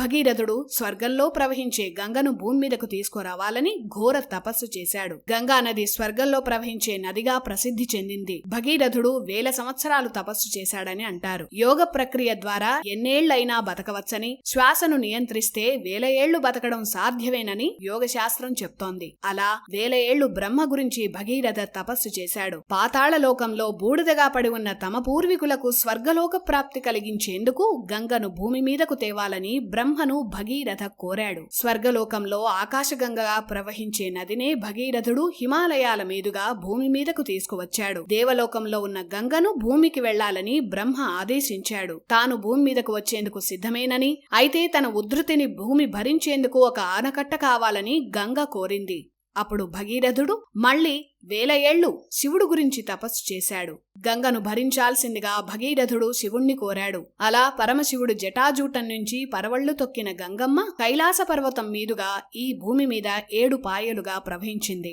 భగీరథుడు స్వర్గంలో ప్రవహించే గంగను భూమి మీదకు తీసుకురావాలని ఘోర తపస్సు చేశాడు. గంగా నది స్వర్గంలో ప్రవహించే నదిగా ప్రసిద్ధి చెందింది. భగీరథుడు వేల సంవత్సరాలు తపస్సు చేశాడని అంటారు. యోగ ప్రక్రియ ద్వారా ఎన్నేళ్ళైనా బతకవచ్చని శ్వాసను నియంత్రిస్తే వేల ఏళ్ళు బతకడం సాధ్యమేనని యోగ శాస్త్రం చెప్తోంది. అలా వేల ఏళ్ళు బ్రహ్మ గురించి భగీరథ తపస్సు చేశాడు. పాతాళ లోకంలో బూడిదగా పడి ఉన్న తమ పూర్వీకులకు స్వర్గలోక ప్రాప్తి కలిగించేందుకు గంగను భూమి మీదకు తేవాలని బ్రహ్మ బ్రహ్మను భగీరథ కోరాడు. స్వర్గలోకంలో ఆకాశగంగగా ప్రవహించే నదినే భగీరథుడు హిమాలయాల మీదుగా భూమి మీదకు తీసుకువచ్చాడు. దేవలోకంలో ఉన్న గంగను భూమికి వెళ్ళాలని బ్రహ్మ ఆదేశించాడు. తాను భూమి మీదకు వచ్చేందుకు సిద్ధమేనని అయితే తన ఉధృతిని భూమి భరించేందుకు ఒక ఆనకట్ట కావాలని గంగ కోరింది. అప్పుడు భగీరథుడు మళ్ళీ వేల ఏళ్ళు శివుడు గురించి తపస్సు చేశాడు. గంగను భరించాల్సిందిగా భగీరథుడు శివుణ్ణి కోరాడు. అలా పరమశివుడు జటాజూటం నుంచి పరవళ్ళు తొక్కిన గంగమ్మ కైలాస పర్వతం మీదుగా ఈ భూమి మీద ఏడు పాయలుగా ప్రవహించింది.